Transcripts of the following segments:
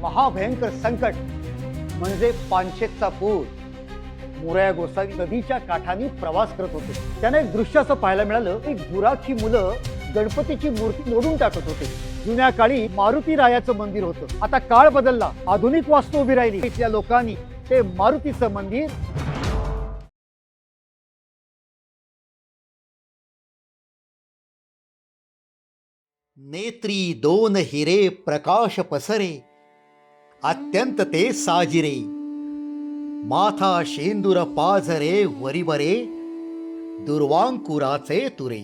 महाभयंकर संकट म्हणजे पानशेतचा पूर. मोरया गोसावी नदीच्या काठाने प्रवास करत होते. त्यांना एक दृश्य असं पाहायला मिळालं की गुराखी मुलं गणपतीची मूर्ती मोडून टाकत होते. जुन्या काळी मारुती रायाचं मंदिर होतं. आता काळ बदलला आधुनिक वास्तू उभी राहिली. इथल्या लोकांनी ते मारुतीचं मंदिर नेत्री दोन हिरे प्रकाश पसरे. अत्यंत ते साजिरे माथा शेंदुर पाझरे वरिवरे दुर्वांकुराचे तुरे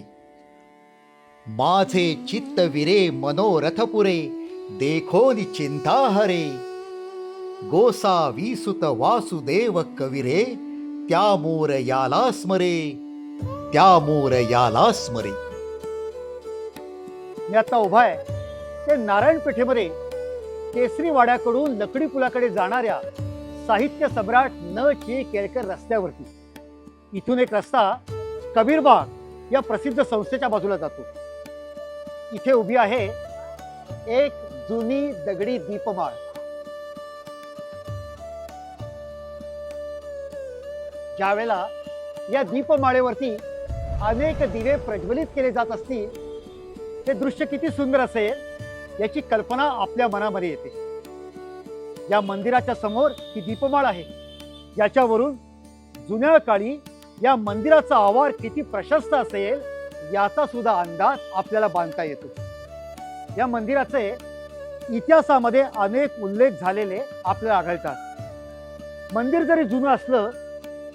माझे चित्त विरे मनोरथपुरे देखोनी चिंता हरे गोसा विसुत वासुदेव कविरे त्या मोर याला स्मरे त्या मोर याला स्मरे मी आता उभा आहे. ते नारायण पेठेमध्ये केसरी वाड्याकडून लकडी पुलाकडे जाणाऱ्या साहित्य सम्राट न चे केळकर रस्त्यावरती. इथून एक रस्ता कबीरबाग या प्रसिद्ध संस्थेच्या बाजूला जातो. इथे उभी आहे एक जुनी दगडी दीपमाळ. ज्यावेळेला या दीपमाळेवरती अनेक दिवे प्रज्वलित केले जात असतील ते दृश्य किती सुंदर असेल? याची कल्पना आपल्या मनामध्ये येते. या मंदिराच्या समोर ही दीपमाळ आहे. याच्यावरून जुन्या काळी या मंदिराचा आवार किती प्रशस्त असेल याचा सुद्धा अंदाज आपल्याला बांधता येतो. या मंदिराचे इतिहासामध्ये अनेक उल्लेख झालेले आपल्याला आढळतात. मंदिर जरी जुनं असलं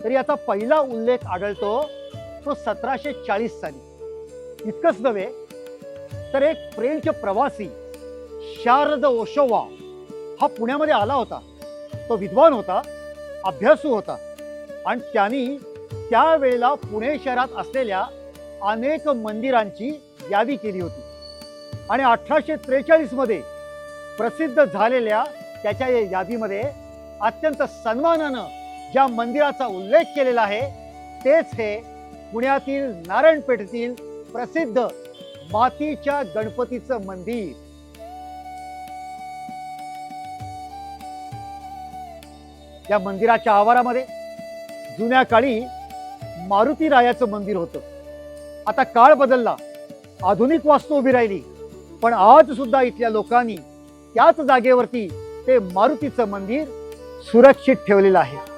तरी याचा पहिला उल्लेख आढळतो तो सतराशे चाळीस साली. इतकंच नव्हे तर एक फ्रेंच प्रवासी शारद ओशोवा हा पुण्यामध्ये आला होता. तो विद्वान होता अभ्यासू होता. आणि त्यांनी त्यावेळेला पुणे शहरात असलेल्या अनेक मंदिरांची यादी केली होती. आणि अठराशे त्रेचाळीसमध्ये प्रसिद्ध झालेल्या त्याच्या या यादीमध्ये अत्यंत सन्मानानं ज्या मंदिराचा उल्लेख केलेला आहे तेच हे पुण्यातील नारायणपेठेतील प्रसिद्ध मातीच्या गणपतीचं मंदिर. या मंदिराच्या आवारामध्ये जुन्या काळी मारुती रायाचं मंदिर होतं. आता काळ बदलला. आधुनिक वास्तू उभी राहिली. पण आज सुद्धा इथल्या लोकांनी त्याच जागेवरती ते मारुतीचं मंदिर सुरक्षित ठेवलेलं आहे.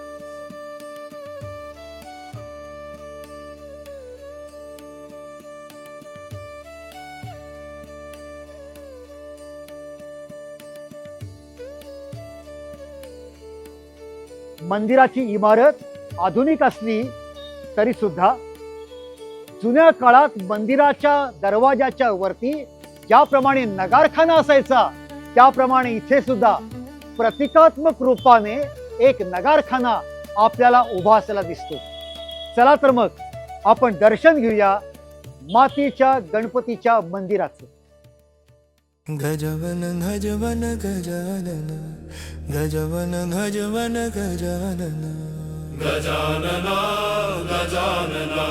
मंदिराची इमारत आधुनिक असली तरी सुद्धा जुन्या काळात मंदिराच्या दरवाजाच्या वरती ज्याप्रमाणे नगारखाना असायचा त्याप्रमाणे इथे सुद्धा प्रतिकात्मक रूपाने एक नगारखाना आपल्याला उभा असलेला दिसतो. चला तर मग आपण दर्शन घेऊया मातीच्या गणपतीच्या मंदिराचं. गजवन गजवन गजानन गजवन गजवन गजानन गजानना गजानना गजानना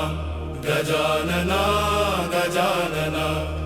गजानना गजानना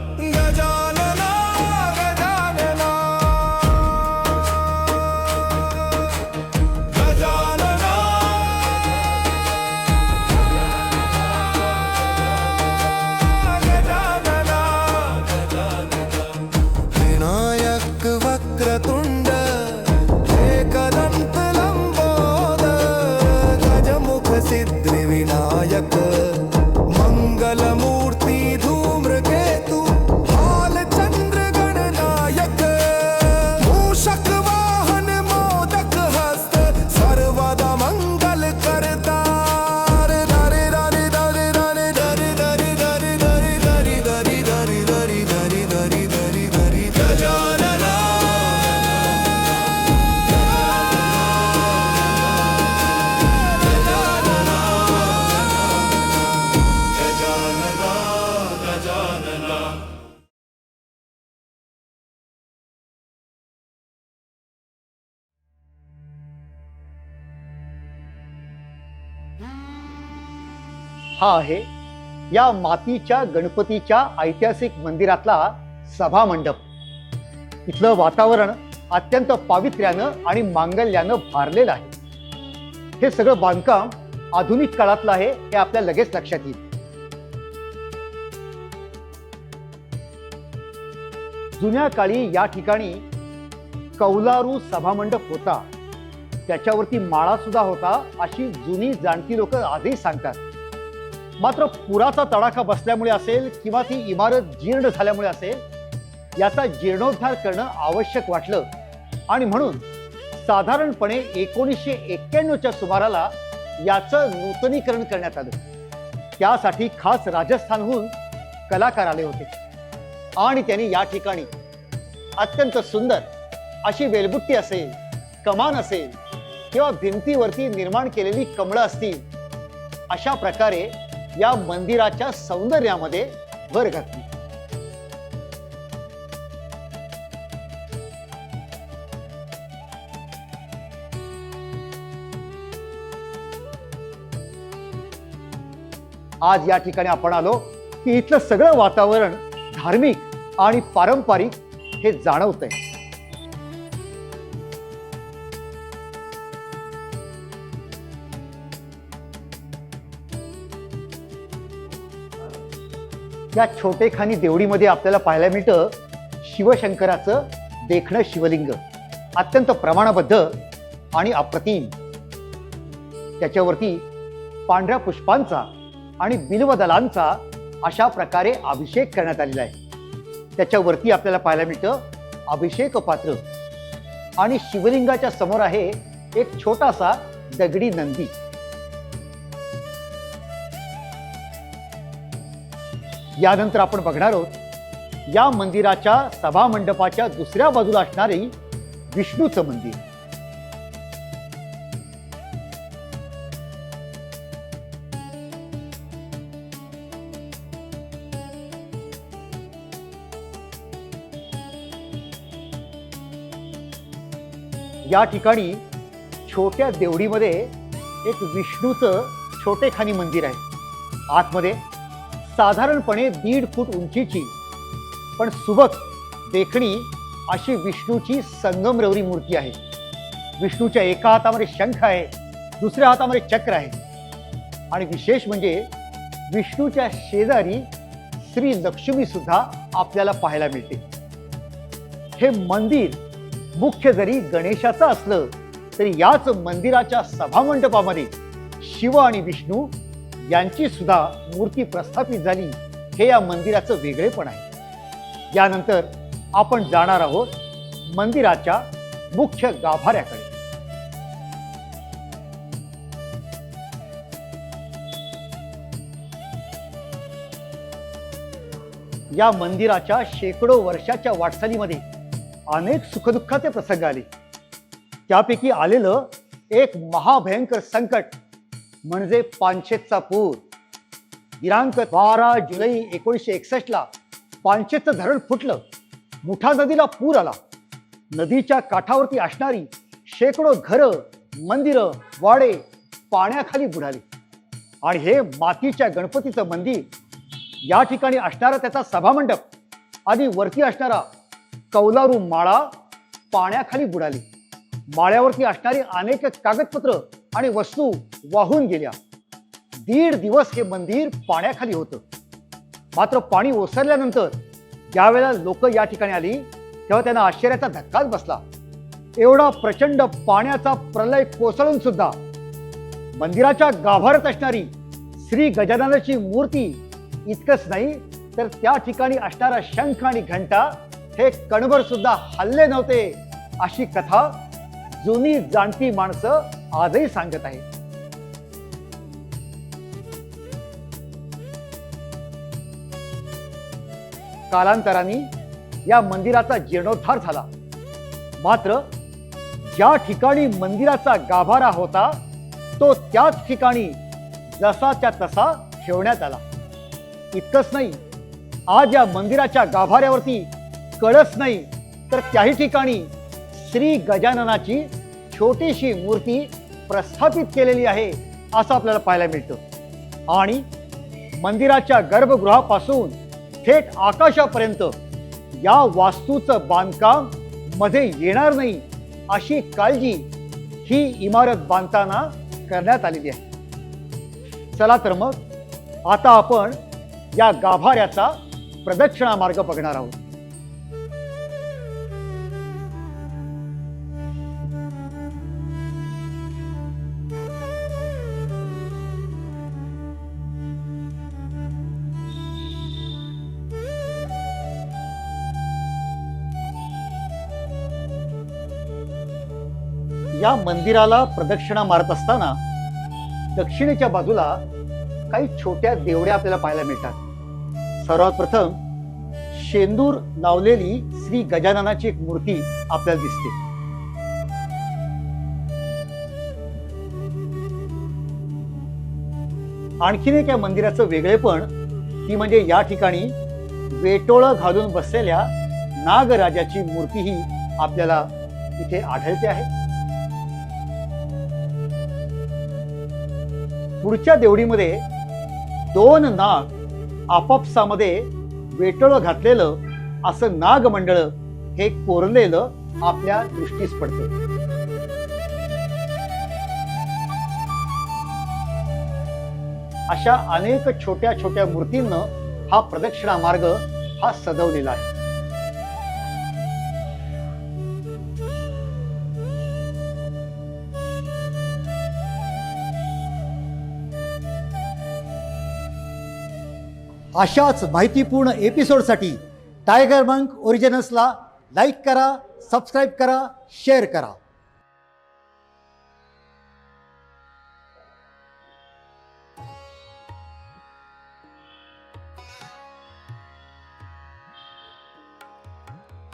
हा आहे. या मातीच्या गणपतीच्या ऐतिहासिक मंदिरातला सभा मंडप इथलं वातावरण अत्यंत पावित्र्यानं आणि मांगल्यानं भारलेलं आहे. हे सगळं बांधकाम आधुनिक काळातलं आहे हे आपल्या लगेच लक्षात येईल. जुन्या काळी या ठिकाणी कौलारू सभामंडप होता. त्याच्यावरती माळा सुद्धा होता अशी जुनी जाणती लोक आजही सांगतात. मात्र पुराचा तडाखा बसल्यामुळे असेल किंवा ती इमारत जीर्ण झाल्यामुळे असेल याचा जीर्णोद्धार करणं आवश्यक वाटलं. आणि म्हणून साधारणपणे एकोणीसशे एक्क्याण्णवच्या सुमाराला याचं नूतनीकरण करण्यात आलं. त्यासाठी खास राजस्थानहून कलाकार आले होते. आणि त्यांनी या ठिकाणी अत्यंत सुंदर अशी वेलबुट्टी असेल कमान असेल किंवा भिंतीवरती निर्माण केलेली कमळं असतील अशा प्रकारे या मंदिराच्या सौंदर्यामध्ये भर घातली. आज या ठिकाणी आपण आलो की इथलं सगळं वातावरण धार्मिक आणि पारंपरिक हे जाणवतंय. या छोटेखानी देवडीमध्ये आपल्याला पाहायला मिळतं शिवशंकराचं देखणं शिवलिंग. अत्यंत प्रमाणबद्ध आणि अप्रतिम. त्याच्यावरती पांढऱ्या पुष्पांचा आणि बिल्वदलांचा अशा प्रकारे अभिषेक करण्यात आलेला आहे. त्याच्यावरती आपल्याला पाहायला मिळतं अभिषेक पात्र. आणि शिवलिंगाच्या समोर आहे एक छोटासा दगडी नंदी. यानंतर आपण बघणार आहोत या मंदिराच्या सभा मंडपाच्या दुसऱ्या बाजूला असणारी विष्णूचं मंदिर. या ठिकाणी छोट्या देवडीमध्ये एक विष्णूचं छोटेखानी मंदिर आहे. आतमध्ये साधारणपणे दीड फूट उंचीची. पण सुबक देखणी अशी विष्णूची संगमरवरी मूर्ती आहे. विष्णूच्या एका हातामध्ये शंख आहे दुसऱ्या हातामध्ये चक्र आहे. आणि विशेष म्हणजे विष्णूच्या शेजारी श्री लक्ष्मी सुद्धा आपल्याला पाहायला मिळते. हे मंदिर मुख्य जरी गणेशाचं असलं तरी याच मंदिराच्या सभामंडपामध्ये शिव आणि विष्णू यांची सुद्धा मूर्ती प्रस्थापित झाली हे या मंदिराचं वेगळेपण आहे. यानंतर आपण जाणार आहोत मंदिराच्या मुख्य गाभाऱ्याकडे. या मंदिराच्या शेकडो वर्षाच्या वाटचालीमध्ये अनेक सुखदुःखाचे प्रसंग आले. त्यापैकी आलेलं एक महाभयंकर संकट म्हणजे पानशेतचा पूर दिनांक बारा जुलै एकोणीसशे एकसष्टला पानशेतचं धरण फुटलं. मुठा नदीला पूर आला. नदीच्या काठावरती असणारी शेकडो घरं मंदिरं वाडे पाण्याखाली बुडाली. आणि हे मातीच्या गणपतीचं मंदिर या ठिकाणी असणारा त्याचा सभामंडप आणि वरती असणारा कौलारू माळा पाण्याखाली बुडाली. माळ्यावरती असणारी अनेक कागदपत्र आणि वस्तू वाहून गेल्या. दीड दिवस हे मंदिर पाण्याखाली होतं. मात्र पाणी ओसरल्यानंतर ज्यावेळेला लोक या ठिकाणी आली तेव्हा त्यांना आश्चर्याचा धक्काच बसला. एवढा प्रचंड पाण्याचा प्रलय कोसळून सुद्धा मंदिराच्या गाभाऱ्यात असणारी श्री गजाननाची मूर्ती इतकंच नाही तर त्या ठिकाणी असणारा शंख आणि घंटा हे कणभर सुद्धा हल्ले नव्हते अशी कथा जुनी जाणती माणसं आजही सांगत आहेत. कालांतराने या मंदिराचा जीर्णोद्धार झाला. मात्र ज्या ठिकाणी मंदिराचा गाभारा होता तो त्याच ठिकाणी जसाच्या तसा ठेवण्यात आला. इतकंच नाही आज या मंदिराच्या गाभाऱ्यावरती कळस नाही तर त्याही ठिकाणी श्री गजाननाची छोटीशी मूर्ती प्रस्थापित केलेली आहे असं आपल्याला पाहायला मिळतं. आणि मंदिराच्या गर्भगृहापासून थेट आकाशापर्यंत. या वास्तूचं बांधकाममध्ये येणार नाही अशी काळजी ही इमारत बांधताना करण्यात आलेली आहे. चला तर मग आता आपण या गाभाऱ्याचा प्रदक्षिणा मार्ग बघणार आहोत. या मंदिराला प्रदक्षिणा मारत असताना दक्षिणेच्या बाजूला काही छोट्या देवड्या आपल्याला पाहायला मिळतात. सर्वात प्रथम शेंदूर लावलेली श्री गजाननाची एक मूर्ती आपल्याला दिसते. आणखीन एक या मंदिराचं वेगळेपण ती म्हणजे या ठिकाणी वेटोळं घालून बसलेल्या नागराजाची मूर्तीही आपल्याला इथे आढळते आहे. पुढच्या देवडीमध्ये दोन नाग आपापसामध्ये वेटळ घातलेलं असं नागमंडळ हे कोरलेलं आपल्या दृष्टीस पडते अशा अनेक छोट्या छोट्या मूर्तींना हा प्रदक्षिणा मार्ग हा सजवलेला आहे. अशाच माहितीपूर्ण एपिसोडसाठी टायगर मंक ओरिजिनल्सला लाईक करा सबस्क्राईब करा शेअर करा.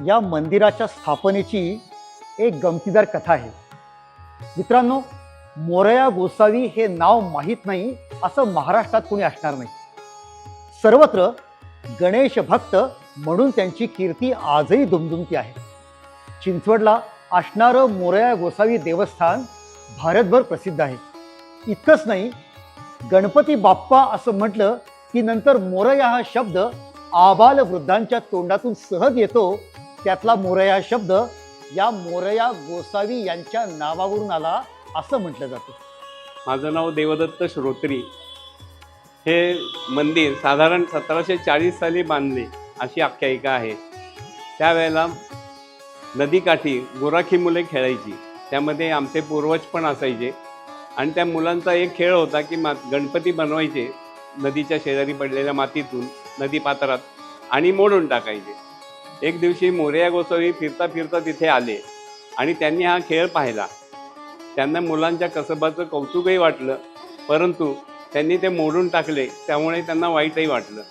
या मंदिराच्या स्थापनेची एक गमतीदार कथा आहे. मित्रांनो मोरया गोसावी हे नाव माहीत नाही असं महाराष्ट्रात कोणी असणार नाही. सर्वत्र गणेश भक्त म्हणून त्यांची कीर्ती आजही दुमदुमती आहे. चिंचवडला असणारं मोरया गोसावी देवस्थान भारतभर प्रसिद्ध आहे. इतकंच नाही गणपती बाप्पा असं म्हटलं की नंतर मोरया हा शब्द आबाल वृद्धांच्या तोंडातून सहज येतो त्यातला मोरया शब्द या मोरया गोसावी यांच्या नावावरून आला असं म्हटलं जातं. माझं नाव देवदत्त श्रोत्री. हे मंदिर साधारण सतराशे चाळीस साली बांधले अशी आख्यायिका आहे. त्यावेळेला नदीकाठी गोराखी मुले खेळायची. त्यामध्ये आमचे पूर्वज पण असायचे. आणि त्या मुलांचा एक खेळ होता की मा गणपती बनवायचे नदीच्या शेजारी पडलेल्या मातीतून नदी पात्रात आणि मोडून टाकायचे. एक दिवशी मोरया गोसावी फिरता फिरता तिथे आले आणि त्यांनी हा खेळ पाहिला. त्यांना मुलांच्या कसबाचं कौतुकही वाटलं परंतु त्यांनी ते मोडून टाकले त्यामुळे त्यांना वाईटही वाटलं.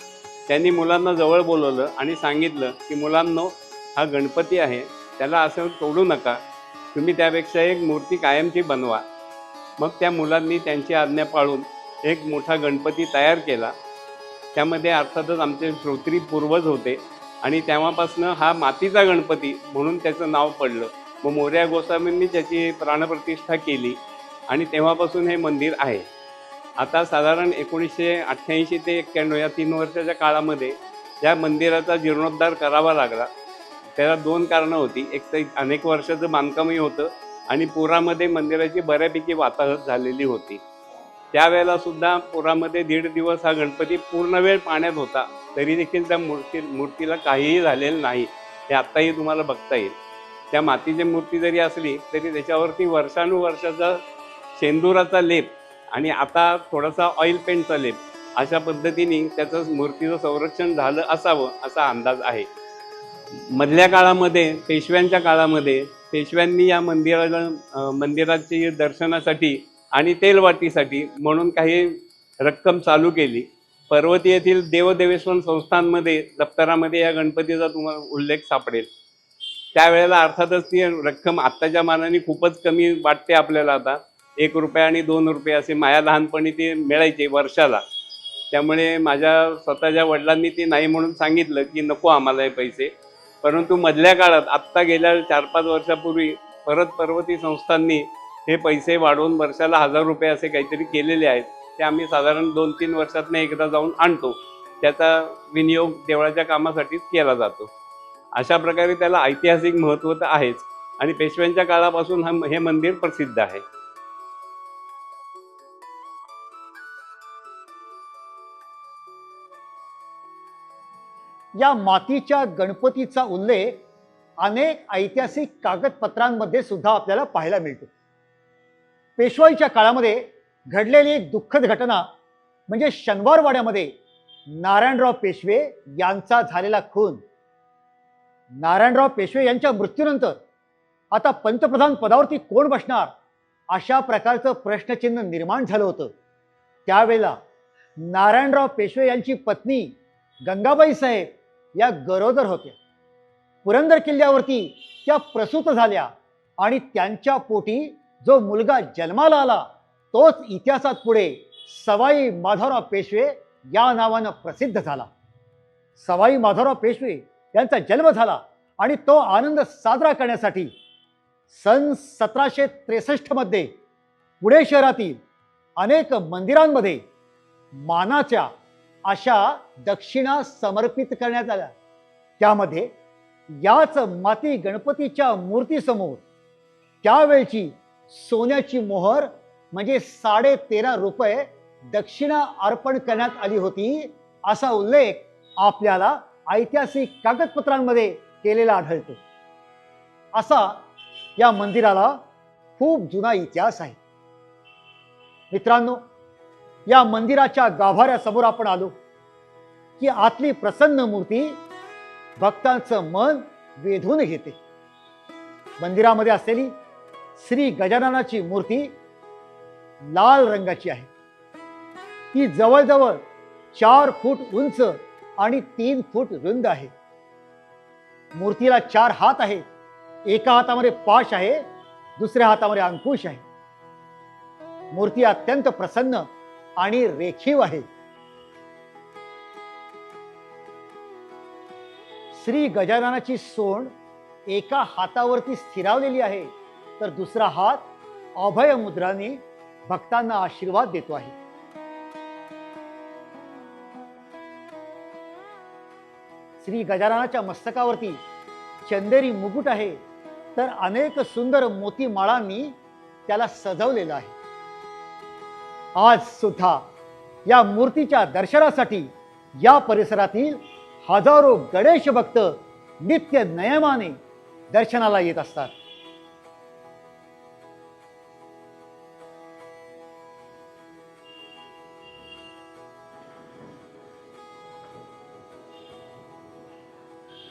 त्यांनी मुलांना जवळ बोलवलं आणि सांगितलं की मुलांनो हा गणपती आहे त्याला असं तोडू नका. तुम्ही त्यापेक्षा एक मूर्ती कायमची बनवा. मग त्या मुलांनी त्यांची आज्ञा पाळून एक मोठा गणपती तयार केला. त्यामध्ये अर्थातच आमचे श्रोत्री पूर्वज होते आणि तेव्हापासनं हा मातीचा गणपती म्हणून त्याचं नाव पडलं. मग मोर्या गोसावींनी त्याची प्राणप्रतिष्ठा केली आणि तेव्हापासून हे मंदिर आहे. आता साधारण एकोणीसशे अठ्ठ्याऐंशी ते एक्क्याण्णव या तीन वर्षाच्या काळामध्ये या मंदिराचा जीर्णोद्धार करावा लागला. त्याला दोन कारणं होती. एक तर अनेक वर्षाचं बांधकामही होतं आणि पुरामध्ये मंदिराची बऱ्यापैकी वाताहत झालेली होती. त्यावेळेला सुद्धा पुरामध्ये दीड दिवस हा गणपती पूर्ण वेळ पाण्यात होता. तरी देखील त्या मूर्ती मूर्तीला काहीही झालेलं नाही हे आत्ताही तुम्हाला बघता येईल. त्या मातीची मूर्ती जरी असली तरी त्याच्यावरती वर्षानुवर्षाचा शेंदुराचा लेप आणि आता थोडासा ऑइल पेंट चालेल अशा पद्धतीने त्याचं मूर्तीचं संरक्षण झालं असावं असा अंदाज आहे. मधल्या काळामध्ये पेशव्यांच्या काळामध्ये पेशव्यांनी या मंदिराला मंदिराची दर्शनासाठी आणि तेलवाटीसाठी म्हणून काही रक्कम चालू केली. पर्वती येथील देवदेवेश्वर संस्थांमध्ये दप्तरामध्ये या गणपतीचा तुम्हाला उल्लेख सापडेल. त्यावेळेला अर्थातच ती रक्कम आत्ताच्या मानाने खूपच कमी वाटते आपल्याला आता. एक रुपया आणि दोन रुपये असे माझ्या लहानपणी ते मिळायचे वर्षाला. त्यामुळे माझ्या स्वतःच्या वडिलांनी ते नाही म्हणून सांगितलं की नको आम्हाला हे पैसे. परंतु मधल्या काळात आत्ता गेल्या चार पाच वर्षापूर्वी परत पर्वती संस्थांनी हे पैसे वाढवून वर्षाला हजार रुपये असे काहीतरी केलेले आहेत. ते आम्ही साधारण दोन तीन वर्षातनं एकदा जाऊन आणतो. त्याचा विनियोग देवळाच्या कामासाठीच केला जातो. अशा प्रकारे त्याला ऐतिहासिक महत्त्व तर आहेच आणि पेशव्यांच्या काळापासून हा हे मंदिर प्रसिद्ध आहे. या मातीच्या गणपतीचा उल्लेख अनेक ऐतिहासिक कागदपत्रांमध्ये सुद्धा आपल्याला पाहायला मिळतो. पेशवाईच्या काळामध्ये घडलेली एक दुःखद घटना म्हणजे शनिवारवाड्यामध्ये नारायणराव पेशवे यांचा झालेला खून. नारायणराव पेशवे यांच्या मृत्यूनंतर आता पंतप्रधान पदावरती कोण बसणार अशा प्रकारचं प्रश्नचिन्ह निर्माण झालं होतं. त्यावेळेला नारायणराव पेशवे यांची पत्नी गंगाबाई साहेब या गरोदर होत्या. पुरंदर किल्ल्यावरती त्या प्रसूत झाल्या आणि त्यांच्या पोटी जो मुलगा जन्माला आला तोच इतिहासात पुढे सवाई माधवराव पेशवे या नावानं प्रसिद्ध झाला. सवाई माधवराव पेशवे यांचा जन्म झाला आणि तो आनंद साजरा करण्यासाठी सन सतराशे त्रेसष्टमध्ये पुणे शहरातील अनेक मंदिरांमध्ये मानाच्या अशा दक्षिणा समर्पित करण्यात आल्या. त्यामध्ये याच माती गणपतीच्या मूर्तीसमोर त्यावेळची सोन्याची मोहर म्हणजे साडे तेरा रुपये दक्षिणा अर्पण करण्यात आली होती असा उल्लेख आपल्याला ऐतिहासिक कागदपत्रांमध्ये केलेला आढळतो. असा या मंदिराला खूप जुना इतिहास आहे. मित्रांनो या मंदिराच्या गाभाऱ्यासमोर आपण आलो की आतली प्रसन्न मूर्ती भक्तांचं मन वेधून घेते. मंदिरामध्ये असलेली श्री गजाननाची मूर्ती लाल रंगाची आहे. ती जवळजवळ चार फूट उंच आणि तीन फूट रुंद आहे. मूर्तीला चार हात आहे. एका हातामध्ये पाश आहे दुसऱ्या हातामध्ये अंकुश आहे. मूर्ती अत्यंत प्रसन्न आणि रेखीव आहे. श्री गजाननाची सोंड एका हातावरती स्थिरावलेली आहे तर दुसरा हात अभय मुद्राने भक्तांना आशीर्वाद देतो आहे. श्री गजाननाच्या मस्तकावरती चंदेरी मुकुट आहे तर अनेक सुंदर मोती माळांनी त्याला सजवलेलं आहे. आज सुद्धा या मूर्तीच्या दर्शनासाठी या परिसरातील हजारो गणेश भक्त नित्य नयमाने दर्शनाला येत असतात.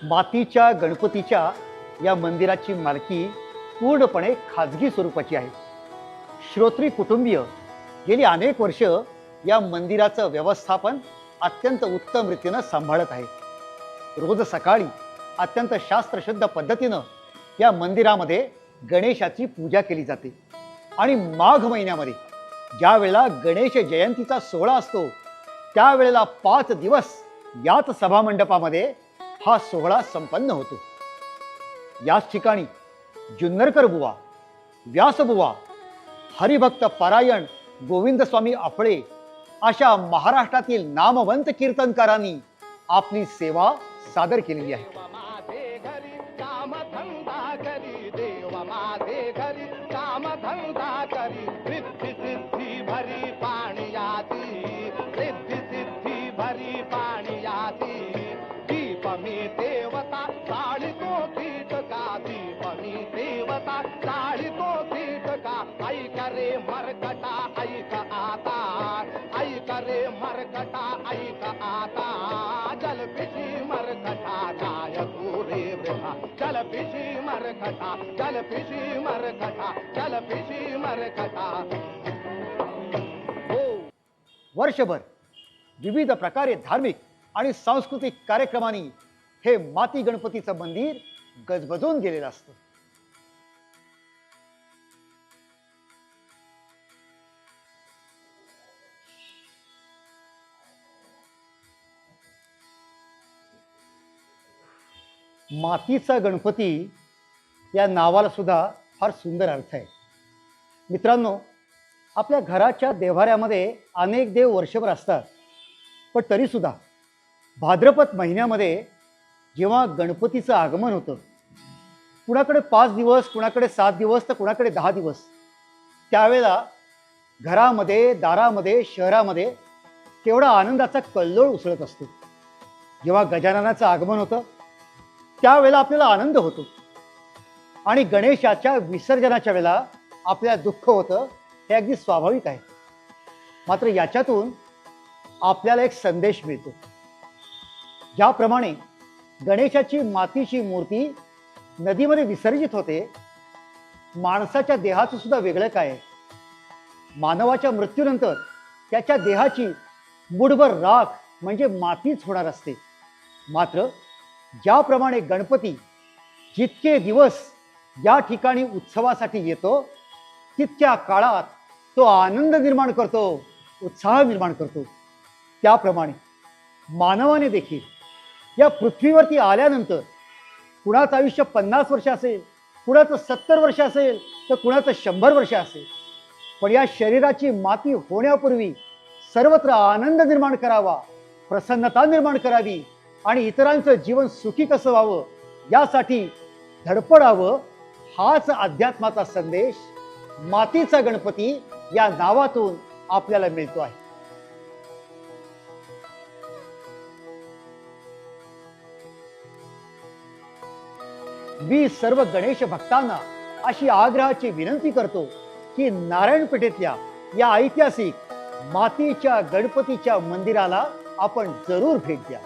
मातीच्या गणपतीच्या या मंदिराची मालकी पूर्णपणे खाजगी स्वरूपाची आहे. श्रोत्री कुटुंबीय गेली अनेक वर्ष या मंदिराचं व्यवस्थापन अत्यंत उत्तम रीतीनं सांभाळत आहे. रोज सकाळी अत्यंत शास्त्रशुद्ध पद्धतीनं या मंदिरामध्ये गणेशाची पूजा केली जाते. आणि माघ महिन्यामध्ये ज्या वेळेला गणेश जयंतीचा सोहळा असतो त्यावेळेला पाच दिवस याच सभामंडपामध्ये हा सोहळा संपन्न होतो. याच ठिकाणी जुन्नरकर बुवा व्यासबुवा हरिभक्त पारायण गोविंदस्वामी आफळे अशा महाराष्ट्रातील नामवंत कीर्तनकारांनी आपली सेवा सादर केलेली आहे. ऐका रे मरकटा ऐका आता. ऐका रे मरकटा ऐका आता. जल पिशी मरकटा काय तू रे वृथा जल पिशी मरकटा जल पिशी मरकटा जल पिशी मरकटा. हो. वर्षभर विविध प्रकारे धार्मिक आणि सांस्कृतिक कार्यक्रमांनी हे माती गणपतीचं मंदिर गजबजून गेलेलं असतं. मातीचा गणपती या नावाला सुद्धा फार सुंदर अर्थ आहे. मित्रांनो आपल्या घराच्या देव्हाऱ्यामध्ये अनेक देव वर्षभर असतात. पण तरीसुद्धा भाद्रपद महिन्यामध्ये जेव्हा गणपतीचं आगमन होतं कुणाकडे पाच दिवस कुणाकडे सात दिवस तर कुणाकडे दहा दिवस त्यावेळेला घरामध्ये दारामध्ये शहरामध्ये केवढा आनंदाचा कल्लोळ उसळत असतो. जेव्हा गजाननाचं आगमन होतं त्यावेळेला आपल्याला आनंद होतो. आणि गणेशाच्या विसर्जनाच्या वेळेला आपल्याला दुःख होतं हे अगदी स्वाभाविक आहे. मात्र याच्यातून आपल्याला एक संदेश मिळतो. ज्याप्रमाणे गणेशाची मातीची मूर्ती नदीमध्ये विसर्जित होते माणसाच्या देहाचं सुद्धा वेगळं काय? आहे मानवाच्या मृत्यूनंतर त्याच्या देहाची मुठभर राख म्हणजे मातीच होणार असते. मात्र ज्याप्रमाणे गणपती जितके दिवस या ठिकाणी उत्सवासाठी येतो तितक्या काळात तो आनंद निर्माण करतो उत्साह निर्माण करतो. त्याप्रमाणे मानवाने देखील या पृथ्वीवरती आल्यानंतर कुणाचं आयुष्य पन्नास वर्ष असेल कुणाचं सत्तर वर्ष असेल तर कुणाचं शंभर वर्ष असेल. पण या शरीराची माती होण्यापूर्वी सर्वत्र आनंद निर्माण करावा प्रसन्नता निर्माण करावी आणि इतरांचं जीवन सुखी कसं व्हावं यासाठी धडपडावं हाच अध्यात्माचा संदेश मातीचा गणपती या नावातून आपल्याला मिळतो आहे. मी सर्व गणेश भक्तांना अशी आग्रहाची विनंती करतो की नारायणपेठेतल्या या ऐतिहासिक मातीच्या गणपतीच्या मंदिराला आपण जरूर भेट द्या.